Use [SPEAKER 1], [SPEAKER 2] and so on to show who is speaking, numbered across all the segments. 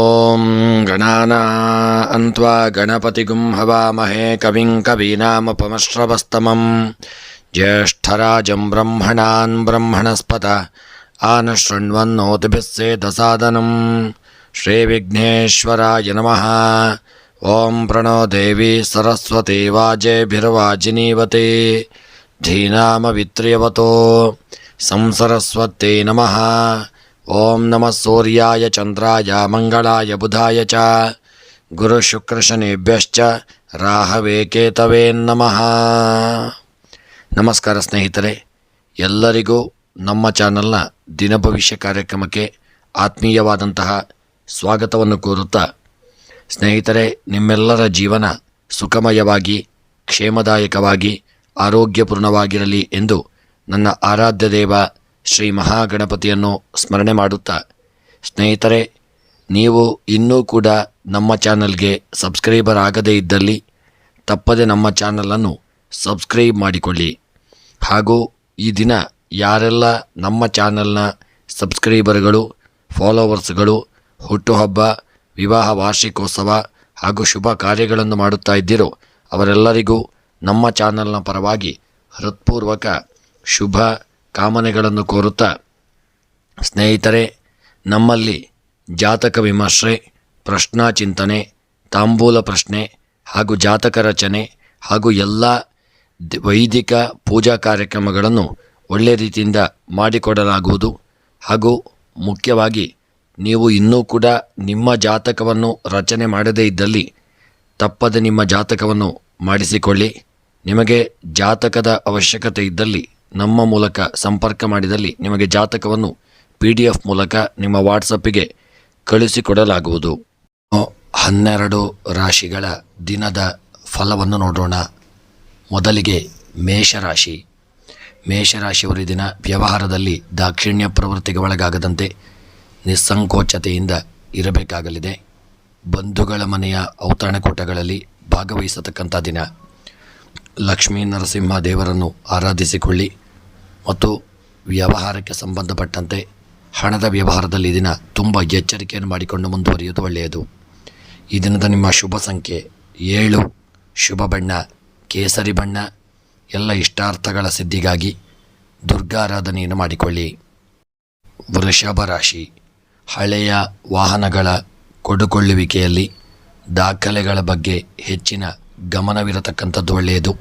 [SPEAKER 1] ॐ गणानान्त्वा गणपतिगुं हवामहे कविं कवीनामुपमश्रवस्तमं ज्येष्ठराजं ब्रह्मणान् ब्रह्मणस्पत आनशृण्वन्नोतिभिः सेदसादनं श्रीविघ्नेश्वराय नमः ॐ प्रणो देवी सरस्वती वाजेभिर्वाजिनीवते धीनामवित्र्यवतो संसरस्वत्यै नमः ಓಂ ನಮಃ ಸೂರ್ಯಾಯ ಚಂದ್ರಾಯ ಮಂಗಳಾಯ ಬುಧಾಯ ಚ. ಗುರು ಶುಕ್ರಶನಿಭ್ಯಶ್ಚ ರಾಹವೇ ಕೇತವೇ ನಮಃ. ನಮಸ್ಕಾರ ಸ್ನೇಹಿತರೆ, ಎಲ್ಲರಿಗೂ ನಮ್ಮ ಚಾನಲ್ನ ದಿನಭವಿಷ್ಯ ಕಾರ್ಯಕ್ರಮಕ್ಕೆ ಆತ್ಮೀಯವಾದಂತಹ ಸ್ವಾಗತವನ್ನು ಕೋರುತ್ತಾ, ಸ್ನೇಹಿತರೆ, ನಿಮ್ಮೆಲ್ಲರ ಜೀವನ ಸುಖಮಯವಾಗಿ, ಕ್ಷೇಮದಾಯಕವಾಗಿ, ಆರೋಗ್ಯಪೂರ್ಣವಾಗಿರಲಿ ಎಂದು ನನ್ನ ಆರಾಧ್ಯ ದೇವ ಶ್ರೀ ಮಹಾಗಣಪತಿಯನ್ನು ಸ್ಮರಣೆ ಮಾಡುತ್ತಾ, ಸ್ನೇಹಿತರೆ, ನೀವು ಇನ್ನೂ ಕೂಡ ನಮ್ಮ ಚಾನಲ್ಗೆ ಸಬ್ಸ್ಕ್ರೈಬರ್ ಆಗದೇ ಇದ್ದಲ್ಲಿ ತಪ್ಪದೆ ನಮ್ಮ ಚಾನಲನ್ನು ಸಬ್ಸ್ಕ್ರೈಬ್ ಮಾಡಿಕೊಳ್ಳಿ. ಹಾಗೂ ಈ ದಿನ ಯಾರೆಲ್ಲ ನಮ್ಮ ಚಾನಲ್ನ ಸಬ್ಸ್ಕ್ರೈಬರ್ಗಳು, ಫಾಲೋವರ್ಸ್ಗಳು, ಹುಟ್ಟುಹಬ್ಬ, ವಿವಾಹ ವಾರ್ಷಿಕೋತ್ಸವ ಹಾಗೂ ಶುಭ ಕಾರ್ಯಗಳನ್ನು ಮಾಡುತ್ತಾ ಇದ್ದೀರೋ, ಅವರೆಲ್ಲರಿಗೂ ನಮ್ಮ ಚಾನಲ್ನ ಪರವಾಗಿ ಹೃತ್ಪೂರ್ವಕ ಶುಭ ಕಾಮನೆಗಳನ್ನು ಕೋರುತ್ತಾ, ಸ್ನೇಹಿತರೆ, ನಮ್ಮಲ್ಲಿ ಜಾತಕ ವಿಮರ್ಶೆ, ಪ್ರಶ್ನಾ ಚಿಂತನೆ, ತಾಂಬೂಲ ಪ್ರಶ್ನೆ ಹಾಗೂ ಜಾತಕ ರಚನೆ ಹಾಗೂ ಎಲ್ಲ ವೈದಿಕ ಪೂಜಾ ಕಾರ್ಯಕ್ರಮಗಳನ್ನು ಒಳ್ಳೆಯ ರೀತಿಯಿಂದ ಮಾಡಿಕೊಡಲಾಗುವುದು. ಹಾಗೂ ಮುಖ್ಯವಾಗಿ ನೀವು ಇನ್ನೂ ಕೂಡ ನಿಮ್ಮ ಜಾತಕವನ್ನು ರಚನೆ ಮಾಡದೇ ಇದ್ದಲ್ಲಿ ತಪ್ಪದೆ ನಿಮ್ಮ ಜಾತಕವನ್ನು ಮಾಡಿಸಿಕೊಳ್ಳಿ. ನಿಮಗೆ ಜಾತಕದ ಅವಶ್ಯಕತೆ ಇದ್ದಲ್ಲಿ ನಮ್ಮ ಮೂಲಕ ಸಂಪರ್ಕ ಮಾಡಿದಲ್ಲಿ ನಿಮಗೆ ಜಾತಕವನ್ನು ಪಿ ಡಿ ಎಫ್ ಮೂಲಕ ನಿಮ್ಮ ವಾಟ್ಸಪ್ಪಿಗೆ ಕಳುಹಿಸಿಕೊಡಲಾಗುವುದು ಹನ್ನೆರಡು ರಾಶಿಗಳ ದಿನದ ಫಲವನ್ನು ನೋಡೋಣ. ಮೊದಲಿಗೆ ಮೇಷರಾಶಿ. ಮೇಷರಾಶಿಯವರು ದಿನ ವ್ಯವಹಾರದಲ್ಲಿ ದಾಕ್ಷಿಣ್ಯ ಪ್ರವೃತ್ತಿಗೆ ಒಳಗಾಗದಂತೆ ನಿಸ್ಸಂಕೋಚತೆಯಿಂದ ಇರಬೇಕಾಗಲಿದೆ. ಬಂಧುಗಳ ಮನೆಯ ಔತಣಕೂಟಗಳಲ್ಲಿ ಭಾಗವಹಿಸತಕ್ಕಂಥ ದಿನ. ಲಕ್ಷ್ಮೀ ನರಸಿಂಹ ದೇವರನ್ನು ಆರಾಧಿಸಿಕೊಳ್ಳಿ. ಮತ್ತು ವ್ಯವಹಾರಕ್ಕೆ ಸಂಬಂಧಪಟ್ಟಂತೆ ಹಣದ ವ್ಯವಹಾರದಲ್ಲಿ ದಿನ ತುಂಬ ಎಚ್ಚರಿಕೆಯನ್ನು ಮಾಡಿಕೊಂಡು ಮುಂದುವರಿಯುವುದು ಒಳ್ಳೆಯದು. ಈ ದಿನದ ನಿಮ್ಮ ಶುಭ ಸಂಖ್ಯೆ ಏಳು. ಶುಭ ಬಣ್ಣ, ಕೇಸರಿ ಬಣ್ಣ, ಎಲ್ಲ ಇಷ್ಟಾರ್ಥಗಳ ಸಿದ್ಧಿಗಾಗಿ ದುರ್ಗಾರಾಧನೆಯನ್ನು ಮಾಡಿಕೊಳ್ಳಿ. ವೃಷಭ ರಾಶಿ, ಹಳೆಯ ವಾಹನಗಳ ಕೊಡುಕೊಳ್ಳುವಿಕೆಯಲ್ಲಿ ದಾಖಲೆಗಳ ಬಗ್ಗೆ ಹೆಚ್ಚಿನ ಗಮನವಿರತಕ್ಕಂಥದ್ದು ಒಳ್ಳೆಯದು.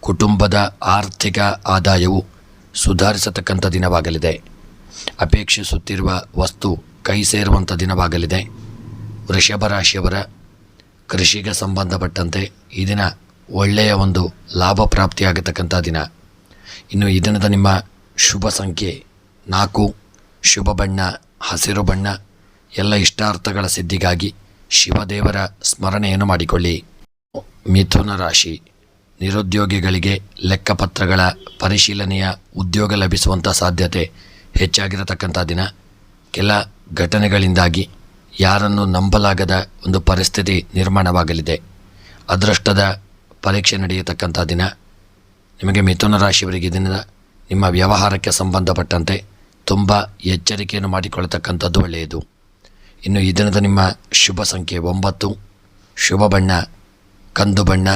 [SPEAKER 1] ಕುಟುಂಬದ ಆರ್ಥಿಕ ಆದಾಯವು ಸುಧಾರಿಸತಕ್ಕಂಥ ದಿನವಾಗಲಿದೆ. ಅಪೇಕ್ಷಿಸುತ್ತಿರುವ ವಸ್ತು ಕೈ ಸೇರುವಂಥ ದಿನವಾಗಲಿದೆ. ವೃಷಭ ರಾಶಿಯವರ ಕೃಷಿಗೆ ಸಂಬಂಧಪಟ್ಟಂತೆ ಈ ದಿನ ಒಳ್ಳೆಯ ಒಂದು ಲಾಭ ಪ್ರಾಪ್ತಿಯಾಗತಕ್ಕಂಥ ದಿನ. ಇನ್ನು ಈ ದಿನದ ನಿಮ್ಮ ಶುಭ ಸಂಖ್ಯೆ ನಾಲ್ಕು, ಶುಭ ಬಣ್ಣ, ಹಸಿರು ಬಣ್ಣ, ಎಲ್ಲ ಇಷ್ಟಾರ್ಥಗಳ ಸಿದ್ಧಿಗಾಗಿ ಶಿವದೇವರ ಸ್ಮರಣೆಯನ್ನು ಮಾಡಿಕೊಳ್ಳಿ. ಮಿಥುನ ರಾಶಿ. ನಿರುದ್ಯೋಗಿಗಳಿಗೆ ಲೆಕ್ಕಪತ್ರಗಳ ಪರಿಶೀಲನೆಯ ಉದ್ಯೋಗ ಲಭಿಸುವಂಥ ಸಾಧ್ಯತೆ ಹೆಚ್ಚಾಗಿರತಕ್ಕಂಥ ದಿನ. ಕೆಲ ಘಟನೆಗಳಿಂದಾಗಿ ಯಾರನ್ನು ನಂಬಲಾಗದ ಒಂದು ಪರಿಸ್ಥಿತಿ ನಿರ್ಮಾಣವಾಗಲಿದೆ. ಅದೃಷ್ಟದ ಪರೀಕ್ಷೆ ನಡೆಯತಕ್ಕಂಥ ದಿನ. ನಿಮಗೆ ಮಿಥುನ ರಾಶಿಯವರಿಗೆ ದಿನದ ನಿಮ್ಮ ವ್ಯವಹಾರಕ್ಕೆ ಸಂಬಂಧಪಟ್ಟಂತೆ ತುಂಬ ಎಚ್ಚರಿಕೆಯನ್ನು ಮಾಡಿಕೊಳ್ಳತಕ್ಕಂಥದ್ದು ಒಳ್ಳೆಯದು. ಇನ್ನು ಈ ದಿನದ ನಿಮ್ಮ ಶುಭ ಸಂಖ್ಯೆ ಒಂಬತ್ತು. ಶುಭ ಬಣ್ಣ, ಕಂದು ಬಣ್ಣ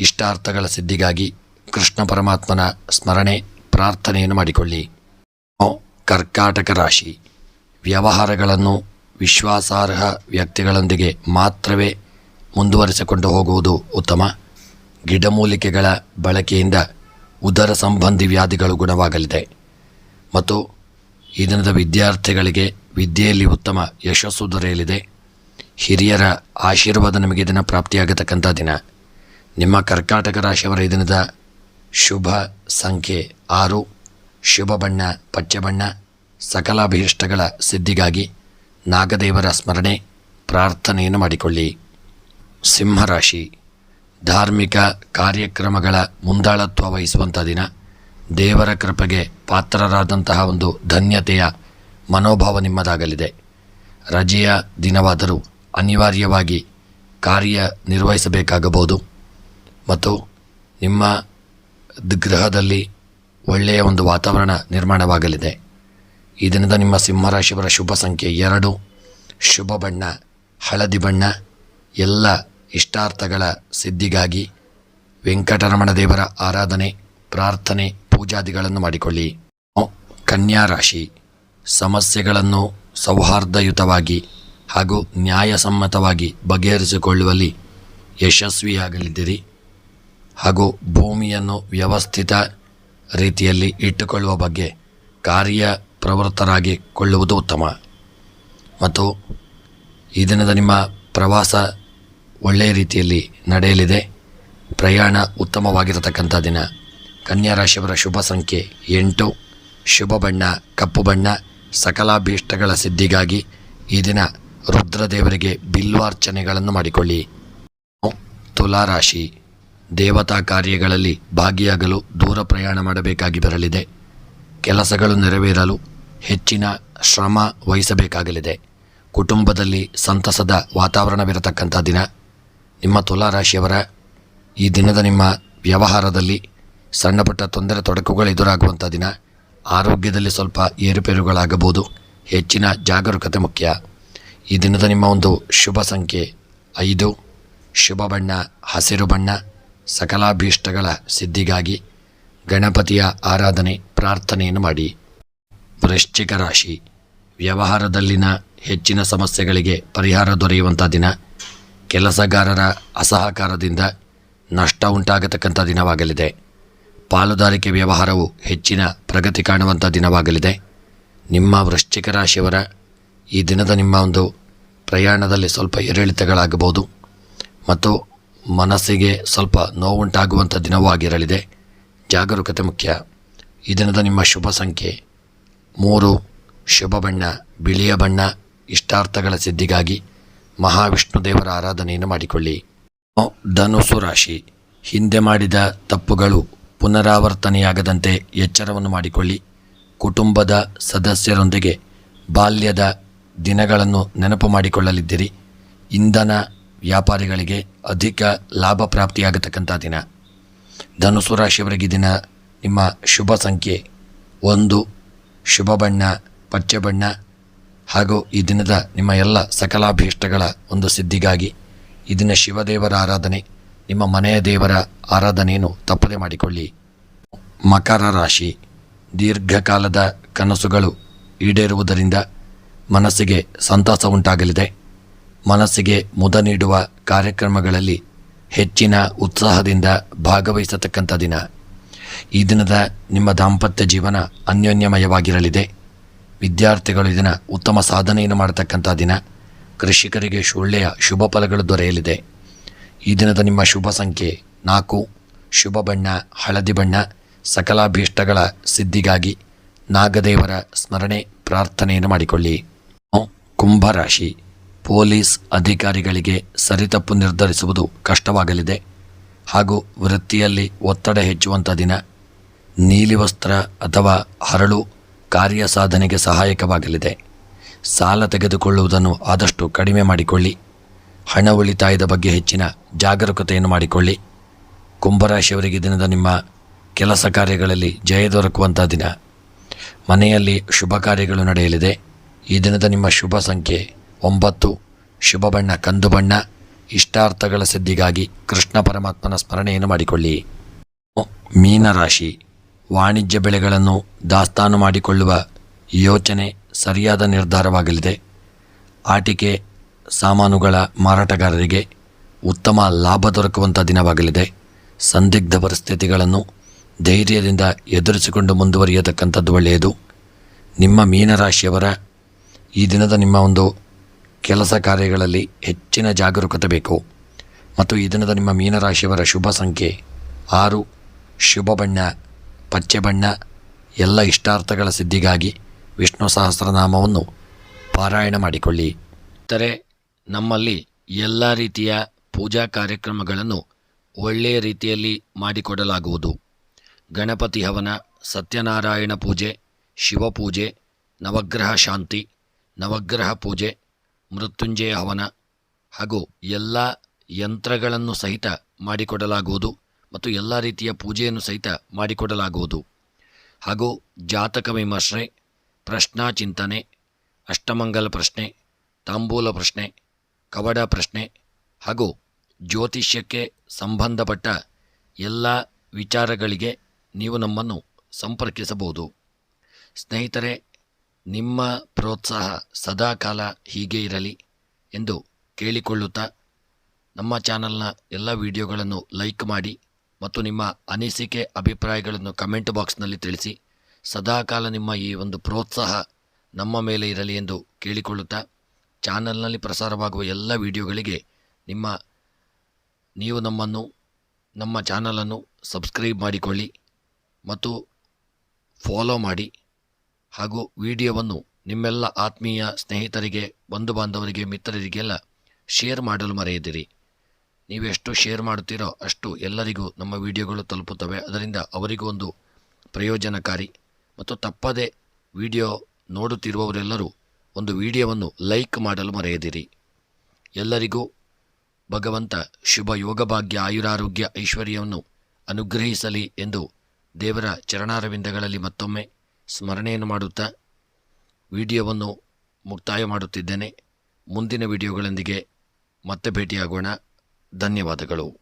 [SPEAKER 1] ಇಷ್ಟಾರ್ಥಗಳ ಸಿದ್ಧಿಗಾಗಿ ಕೃಷ್ಣ ಪರಮಾತ್ಮನ ಸ್ಮರಣೆ, ಪ್ರಾರ್ಥನೆಯನ್ನು ಮಾಡಿಕೊಳ್ಳಿ. ಕರ್ಕಾಟಕ ರಾಶಿ! ವ್ಯವಹಾರಗಳನ್ನು ವಿಶ್ವಾಸಾರ್ಹ ವ್ಯಕ್ತಿಗಳೊಂದಿಗೆ ಮಾತ್ರವೇ ಮುಂದುವರಿಸಿಕೊಂಡು ಹೋಗುವುದು ಉತ್ತಮ. ಗಿಡಮೂಲಿಕೆಗಳ ಬಳಕೆಯಿಂದ ಉದರ ಸಂಬಂಧಿ ವ್ಯಾಧಿಗಳು ಗುಣವಾಗಲಿದೆ. ಮತ್ತು ಈ ದಿನದ ವಿದ್ಯಾರ್ಥಿಗಳಿಗೆ ವಿದ್ಯೆಯಲ್ಲಿ ಉತ್ತಮ ಯಶಸ್ಸು ದೊರೆಯಲಿದೆ. ಹಿರಿಯರ ಆಶೀರ್ವಾದ ನಮಗೆ ದಿನ ಪ್ರಾಪ್ತಿಯಾಗತಕ್ಕಂಥ ದಿನ. ನಿಮ್ಮ ಕರ್ಕಾಟಕ ರಾಶಿಯವರ ಈ ದಿನದ ಶುಭ ಸಂಖ್ಯೆ ಆರು. ಶುಭ ಬಣ್ಣ, ಪಚ್ಚೆ ಬಣ್ಣ, ಸಕಲಾಭೀಷ್ಟಗಳ ಸಿದ್ಧಿಗಾಗಿ ನಾಗದೇವರ ಸ್ಮರಣೆ, ಪ್ರಾರ್ಥನೆಯನ್ನು ಮಾಡಿಕೊಳ್ಳಿ. ಸಿಂಹರಾಶಿ, ಧಾರ್ಮಿಕ ಕಾರ್ಯಕ್ರಮಗಳ ಮುಂದಾಳತ್ವ ವಹಿಸುವಂಥ ದಿನ. ದೇವರ ಕೃಪೆಗೆ ಪಾತ್ರರಾದಂತಹ ಒಂದು ಧನ್ಯತೆಯ ಮನೋಭಾವ ನಿಮ್ಮದಾಗಲಿದೆ. ರಜೆಯ ದಿನವಾದರೂ ಅನಿವಾರ್ಯವಾಗಿ ಕಾರ್ಯ ನಿರ್ವಹಿಸಬೇಕಾಗಬಹುದು. ಮತ್ತು ನಿಮ್ಮ ಗೃಹದಲ್ಲಿ ಒಳ್ಳೆಯ ಒಂದು ವಾತಾವರಣ ನಿರ್ಮಾಣವಾಗಲಿದೆ. ಈ ದಿನದ ನಿಮ್ಮ ಸಿಂಹರಾಶಿಯವರ ಶುಭ ಸಂಖ್ಯೆ ಎರಡು. ಶುಭ ಬಣ್ಣ, ಹಳದಿ ಬಣ್ಣ, ಎಲ್ಲ ಇಷ್ಟಾರ್ಥಗಳ ಸಿದ್ಧಿಗಾಗಿ ವೆಂಕಟರಮಣ ದೇವರ ಆರಾಧನೆ, ಪ್ರಾರ್ಥನೆ, ಪೂಜಾದಿಗಳನ್ನು ಮಾಡಿಕೊಳ್ಳಿ. ಕನ್ಯಾ ರಾಶಿ, ಸಮಸ್ಯೆಗಳನ್ನು ಸೌಹಾರ್ದಯುತವಾಗಿ ಹಾಗೂ ನ್ಯಾಯಸಮ್ಮತವಾಗಿ ಬಗೆಹರಿಸಿಕೊಳ್ಳುವಲ್ಲಿ ಯಶಸ್ವಿಯಾಗಲಿದ್ದೀರಿ. ಹಾಗೂ ಭೂಮಿಯನ್ನು ವ್ಯವಸ್ಥಿತ ರೀತಿಯಲ್ಲಿ ಇಟ್ಟುಕೊಳ್ಳುವ ಬಗ್ಗೆ ಕಾರ್ಯ ಪ್ರವೃತ್ತರಾಗಿ ಕೊಳ್ಳುವುದು ಉತ್ತಮ. ಮತ್ತು ಈ ದಿನದ ನಿಮ್ಮ ಪ್ರವಾಸ ಒಳ್ಳೆಯ ರೀತಿಯಲ್ಲಿ ನಡೆಯಲಿದೆ. ಪ್ರಯಾಣ ಉತ್ತಮವಾಗಿರತಕ್ಕಂಥ ದಿನ. ಕನ್ಯಾ ರಾಶಿಯವರ ಶುಭ ಸಂಖ್ಯೆ ಎಂಟು. ಶುಭ ಬಣ್ಣ, ಕಪ್ಪು ಬಣ್ಣ, ಸಕಲಾಭೀಷ್ಟಗಳ ಸಿದ್ಧಿಗಾಗಿ ಈ ದಿನ ರುದ್ರದೇವರಿಗೆ ಬಿಲ್ವಾರ್ಚನೆಗಳನ್ನು ಮಾಡಿಕೊಳ್ಳಿ. ತುಲಾರಾಶಿ. ದೇವತಾ ಕಾರ್ಯಗಳಲ್ಲಿ ಭಾಗಿಯಾಗಲು ದೂರ ಪ್ರಯಾಣ ಮಾಡಬೇಕಾಗಿ ಬರಲಿದೆ. ಕೆಲಸಗಳು ನೆರವೇರಲು ಹೆಚ್ಚಿನ ಶ್ರಮ ವಹಿಸಬೇಕಾಗಲಿದೆ. ಕುಟುಂಬದಲ್ಲಿ ಸಂತಸದ ವಾತಾವರಣವಿರತಕ್ಕಂಥ ದಿನ. ನಿಮ್ಮ ತುಲಾರಾಶಿಯವರ ಈ ದಿನದ ನಿಮ್ಮ ವ್ಯವಹಾರದಲ್ಲಿ ಸಣ್ಣಪುಟ್ಟ ತೊಂದರೆ ತೊಡಕುಗಳು ಎದುರಾಗುವಂಥ ದಿನ. ಆರೋಗ್ಯದಲ್ಲಿ ಸ್ವಲ್ಪ ಏರುಪೇರುಗಳಾಗಬಹುದು. ಹೆಚ್ಚಿನ ಜಾಗರೂಕತೆ ಮುಖ್ಯ. ಈ ದಿನದ ನಿಮ್ಮ ಒಂದು ಶುಭ ಸಂಖ್ಯೆ ಐದು. ಶುಭ ಬಣ್ಣ, ಹಸಿರು ಬಣ್ಣ ಸಕಲಾಭೀಷ್ಟಗಳ ಸಿದ್ಧಿಗಾಗಿ ಗಣಪತಿಯ ಆರಾಧನೆ, ಪ್ರಾರ್ಥನೆಯನ್ನು ಮಾಡಿ. ವೃಶ್ಚಿಕ ರಾಶಿ. ವ್ಯವಹಾರದಲ್ಲಿನ ಹೆಚ್ಚಿನ ಸಮಸ್ಯೆಗಳಿಗೆ ಪರಿಹಾರ ದೊರೆಯುವಂಥ ದಿನ. ಕೆಲಸಗಾರರ ಅಸಹಕಾರದಿಂದ ನಷ್ಟ ಉಂಟಾಗತಕ್ಕಂಥ ದಿನವಾಗಲಿದೆ. ಪಾಲುದಾರಿಕೆ ವ್ಯವಹಾರವು ಹೆಚ್ಚಿನ ಪ್ರಗತಿ ಕಾಣುವಂಥ ದಿನವಾಗಲಿದೆ. ನಿಮ್ಮ ವೃಶ್ಚಿಕ ರಾಶಿಯವರ ಈ ದಿನದ ನಿಮ್ಮ ಒಂದು ಪ್ರಯಾಣದಲ್ಲಿ ಸ್ವಲ್ಪ ಏರಿಳಿತಗಳಾಗಬಹುದು. ಮತ್ತು ಮನಸ್ಸಿಗೆ ಸ್ವಲ್ಪ ನೋವುಂಟಾಗುವಂಥ ದಿನವಾಗಿರಲಿದೆ. ಜಾಗರೂಕತೆ ಮುಖ್ಯ. ಈ ದಿನದ ನಿಮ್ಮ ಶುಭ ಸಂಖ್ಯೆ. ಮೂರು, ಶುಭ ಬಣ್ಣ, ಬಿಳಿಯ ಬಣ್ಣ, ಇಷ್ಟಾರ್ಥಗಳ ಸಿದ್ಧಿಗಾಗಿ ಮಹಾವಿಷ್ಣು ದೇವರ ಆರಾಧನೆಯನ್ನು ಮಾಡಿಕೊಳ್ಳಿ. ಧನುಸು ರಾಶಿ. ಹಿಂದೆ ಮಾಡಿದ ತಪ್ಪುಗಳು ಪುನರಾವರ್ತನೆಯಾಗದಂತೆ ಎಚ್ಚರವನ್ನು ಮಾಡಿಕೊಳ್ಳಿ. ಕುಟುಂಬದ ಸದಸ್ಯರೊಂದಿಗೆ ಬಾಲ್ಯದ ದಿನಗಳನ್ನು ನೆನಪು ಮಾಡಿಕೊಳ್ಳಲಿದ್ದೀರಿ. ಇಂಧನ ವ್ಯಾಪಾರಿಗಳಿಗೆ ಅಧಿಕ ಲಾಭ ಪ್ರಾಪ್ತಿಯಾಗತಕ್ಕಂಥ ದಿನ. ಧನುಸು ರಾಶಿಯವರಿಗೆ ದಿನ ನಿಮ್ಮ ಶುಭ ಸಂಖ್ಯೆ. ಒಂದು, ಶುಭ ಬಣ್ಣ, ಪಚ್ಚೆ ಬಣ್ಣ. ಹಾಗೂ ಈ ದಿನದ ನಿಮ್ಮ ಎಲ್ಲ ಸಕಲಾಭೀಷ್ಟಗಳ ಒಂದು ಸಿದ್ಧಿಗಾಗಿ ಈ ದಿನ ಶಿವದೇವರ ಆರಾಧನೆ, ನಿಮ್ಮ ಮನೆಯ ದೇವರ ಆರಾಧನೆಯನ್ನು ತಪ್ಪದೆ ಮಾಡಿಕೊಳ್ಳಿ. ಮಕರ ರಾಶಿ, ದೀರ್ಘಕಾಲದ ಕನಸುಗಳು ಈಡೇರುವುದರಿಂದ ಮನಸ್ಸಿಗೆ ಸಂತಸ ಉಂಟಾಗಲಿದೆ. ಮನಸ್ಸಿಗೆ ಮುದ ನೀಡುವ ಕಾರ್ಯಕ್ರಮಗಳಲ್ಲಿ ಹೆಚ್ಚಿನ ಉತ್ಸಾಹದಿಂದ ಭಾಗವಹಿಸತಕ್ಕಂಥ ದಿನ. ಈ ದಿನದ ನಿಮ್ಮ ದಾಂಪತ್ಯ ಜೀವನ ಅನ್ಯೋನ್ಯಮಯವಾಗಿರಲಿದೆ. ವಿದ್ಯಾರ್ಥಿಗಳು ಇದನ್ನು ದಿನ ಉತ್ತಮ ಸಾಧನೆಯನ್ನು ಮಾಡತಕ್ಕಂಥ ದಿನ. ಕೃಷಿಕರಿಗೆ ಒಳ್ಳೆಯ ಶುಭ ಫಲಗಳು ದೊರೆಯಲಿದೆ. ಈ ದಿನದ ನಿಮ್ಮ ಶುಭ ಸಂಖ್ಯೆ ನಾಲ್ಕು. ಶುಭ ಬಣ್ಣ, ಹಳದಿ ಬಣ್ಣ, ಸಕಲಾಭೀಷ್ಟಗಳ ಸಿದ್ಧಿಗಾಗಿ ನಾಗದೇವರ ಸ್ಮರಣೆ ಪ್ರಾರ್ಥನೆಯನ್ನು ಮಾಡಿಕೊಳ್ಳಿ. ಕುಂಭರಾಶಿ ಪೊಲೀಸ್ ಅಧಿಕಾರಿಗಳಿಗೆ ಸರಿತಪ್ಪು ನಿರ್ಧರಿಸುವುದು ಕಷ್ಟವಾಗಲಿದೆ. ಹಾಗೂ ವೃತ್ತಿಯಲ್ಲಿ ಒತ್ತಡ ಹೆಚ್ಚುವಂಥ ದಿನ, ನೀಲಿ ವಸ್ತ್ರ ಅಥವಾ ಹರಳು ಕಾರ್ಯ ಸಾಧನೆಗೆ ಸಹಾಯಕವಾಗಲಿದೆ. ಸಾಲ ತೆಗೆದುಕೊಳ್ಳುವುದನ್ನು ಆದಷ್ಟು ಕಡಿಮೆ ಮಾಡಿಕೊಳ್ಳಿ. ಹಣ ಉಳಿತಾಯದ ಬಗ್ಗೆ ಹೆಚ್ಚಿನ ಜಾಗರೂಕತೆಯನ್ನು ಮಾಡಿಕೊಳ್ಳಿ. ಕುಂಭರಾಶಿಯವರಿಗೆ ದಿನದ ನಿಮ್ಮ ಕೆಲಸ ಕಾರ್ಯಗಳಲ್ಲಿ ಜಯ ದೊರಕುವಂಥ ದಿನ. ಮನೆಯಲ್ಲಿ ಶುಭ ಕಾರ್ಯಗಳು ನಡೆಯಲಿದೆ. ಈ ದಿನದ ನಿಮ್ಮ ಶುಭ ಸಂಖ್ಯೆ ಒಂಬತ್ತು. ಶುಭ ಬಣ್ಣ ಕಂದು ಬಣ್ಣ ಇಷ್ಟಾರ್ಥಗಳ ಸಿದ್ಧಿಗಾಗಿ ಕೃಷ್ಣ ಪರಮಾತ್ಮನ ಸ್ಮರಣೆಯನ್ನು ಮಾಡಿಕೊಳ್ಳಿ. ಮೀನರಾಶಿ, ವಾಣಿಜ್ಯ ಬೆಳೆಗಳನ್ನು ದಾಸ್ತಾನು ಮಾಡಿಕೊಳ್ಳುವ ಯೋಚನೆ ಸರಿಯಾದ ನಿರ್ಧಾರವಾಗಲಿದೆ. ಆಟಿಕೆ, ಸಾಮಾನುಗಳ ಮಾರಾಟಗಾರರಿಗೆ ಉತ್ತಮ ಲಾಭ ದೊರಕುವಂಥ ದಿನವಾಗಲಿದೆ. ಸಂದಿಗ್ಧ ಪರಿಸ್ಥಿತಿಗಳನ್ನು ಧೈರ್ಯದಿಂದ ಎದುರಿಸಿಕೊಂಡು ಮುಂದುವರಿಯತಕ್ಕಂಥದ್ದು ಒಳ್ಳೆಯದು. ನಿಮ್ಮ ಮೀನರಾಶಿಯವರ ಈ ದಿನದ ನಿಮ್ಮ ಒಂದು ಕೆಲಸ ಕಾರ್ಯಗಳಲ್ಲಿ ಹೆಚ್ಚಿನ ಜಾಗರೂಕತೆ ಬೇಕು. ಮತ್ತು ಈ ದಿನದ ನಿಮ್ಮ ಮೀನರಾಶಿಯವರ ಶುಭ ಸಂಖ್ಯೆ ಆರು. ಶುಭ ಬಣ್ಣ, ಪಚ್ಚೆ ಬಣ್ಣ, ಎಲ್ಲ ಇಷ್ಟಾರ್ಥಗಳ ಸಿದ್ಧಿಗಾಗಿ ವಿಷ್ಣು ಸಹಸ್ರನಾಮವನ್ನು ಪಾರಾಯಣ ಮಾಡಿಕೊಳ್ಳಿ. ಇತರೆ, ನಮ್ಮಲ್ಲಿ ಎಲ್ಲ ರೀತಿಯ ಪೂಜಾ ಕಾರ್ಯಕ್ರಮಗಳನ್ನು ಒಳ್ಳೆಯ ರೀತಿಯಲ್ಲಿ ಮಾಡಿಕೊಡಲಾಗುವುದು. ಗಣಪತಿ ಹವನ, ಸತ್ಯನಾರಾಯಣ ಪೂಜೆ ಶಿವಪೂಜೆ ನವಗ್ರಹ ಶಾಂತಿ, ನವಗ್ರಹ ಪೂಜೆ ಮೃತ್ಯುಂಜಯ ಹವನ ಹಾಗೂ ಎಲ್ಲ ಯಂತ್ರಗಳನ್ನು ಸಹಿತ ಮಾಡಿಕೊಡಲಾಗುವುದು ಮತ್ತು ಎಲ್ಲ ರೀತಿಯ ಪೂಜೆಯನ್ನು ಸಹಿತ ಮಾಡಿಕೊಡಲಾಗುವುದು. ಹಾಗೂ ಜಾತಕ ವಿಮರ್ಶೆ, ಪ್ರಶ್ನಾ ಚಿಂತನೆ, ಅಷ್ಟಮಂಗಲ ಪ್ರಶ್ನೆ, ತಾಂಬೂಲ ಪ್ರಶ್ನೆ, ಕವಡ ಪ್ರಶ್ನೆ ಹಾಗೂ ಜ್ಯೋತಿಷ್ಯಕ್ಕೆ ಸಂಬಂಧಪಟ್ಟ ಎಲ್ಲ ವಿಚಾರಗಳಿಗೆ ನೀವು ನಮ್ಮನ್ನು ಸಂಪರ್ಕಿಸಬಹುದು. ಸ್ನೇಹಿತರೆ ನಿಮ್ಮ ಪ್ರೋತ್ಸಾಹ ಸದಾಕಾಲ ಹೀಗೆ ಇರಲಿ ಎಂದು ಕೇಳಿಕೊಳ್ಳುತ್ತಾ ನಮ್ಮ ಚಾನಲ್ನ ಎಲ್ಲ ವಿಡಿಯೋಗಳನ್ನು ಲೈಕ್ ಮಾಡಿ ಮತ್ತು ನಿಮ್ಮ ಅನಿಸಿಕೆ ಅಭಿಪ್ರಾಯಗಳನ್ನು ಕಮೆಂಟ್ ಬಾಕ್ಸ್ನಲ್ಲಿ ತಿಳಿಸಿ. ಸದಾಕಾಲ ನಿಮ್ಮ ಈ ಒಂದು ಪ್ರೋತ್ಸಾಹ ನಮ್ಮ ಮೇಲೆ ಇರಲಿ ಎಂದು ಕೇಳಿಕೊಳ್ಳುತ್ತಾ ಚಾನಲ್ನಲ್ಲಿ ಪ್ರಸಾರವಾಗುವ ಎಲ್ಲ ವಿಡಿಯೋಗಳಿಗೆ ನಿಮ್ಮ ನೀವು ನಮ್ಮನ್ನು, ನಮ್ಮ ಚಾನಲನ್ನು ಸಬ್ಸ್ಕ್ರೈಬ್ ಮಾಡಿಕೊಳ್ಳಿ ಮತ್ತು ಫಾಲೋ ಮಾಡಿ. ಹಾಗೂ ವಿಡಿಯೋವನ್ನು ನಿಮ್ಮೆಲ್ಲ ಆತ್ಮೀಯ ಸ್ನೇಹಿತರಿಗೆ ಬಂಧು ಬಾಂಧವರಿಗೆ ಮಿತ್ರರಿಗೆಲ್ಲ ಶೇರ್ ಮಾಡಲು ಮರೆಯದಿರಿ. ನೀವೆಷ್ಟು ಶೇರ್ ಮಾಡುತ್ತೀರೋ ಅಷ್ಟು ಎಲ್ಲರಿಗೂ ನಮ್ಮ ವಿಡಿಯೋಗಳು ತಲುಪುತ್ತವೆ. ಅದರಿಂದ ಅವರಿಗೂ ಒಂದು ಪ್ರಯೋಜನಕಾರಿ ಮತ್ತು ತಪ್ಪದೆ ವಿಡಿಯೋ ನೋಡುತ್ತಿರುವವರೆಲ್ಲರೂ ಒಂದು ವಿಡಿಯೋವನ್ನು ಲೈಕ್ ಮಾಡಲು ಮರೆಯದಿರಿ. ಎಲ್ಲರಿಗೂ ಭಗವಂತ ಶುಭ ಯೋಗಭಾಗ್ಯ ಆಯುರಾರೋಗ್ಯ ಐಶ್ವರ್ಯವನ್ನು ಅನುಗ್ರಹಿಸಲಿ ಎಂದು ದೇವರ ಚರಣಾರವಿಂದಗಳಲ್ಲಿ ಮತ್ತೊಮ್ಮೆ ಸ್ಮರಣೆಯನ್ನು ಮಾಡುತ್ತಾ ವಿಡಿಯೋವನ್ನು ಮುಕ್ತಾಯ ಮಾಡುತ್ತಿದ್ದೇನೆ. ಮುಂದಿನ ವಿಡಿಯೋಗಳೊಂದಿಗೆ ಮತ್ತೆ ಭೇಟಿಯಾಗೋಣ. ಧನ್ಯವಾದಗಳು.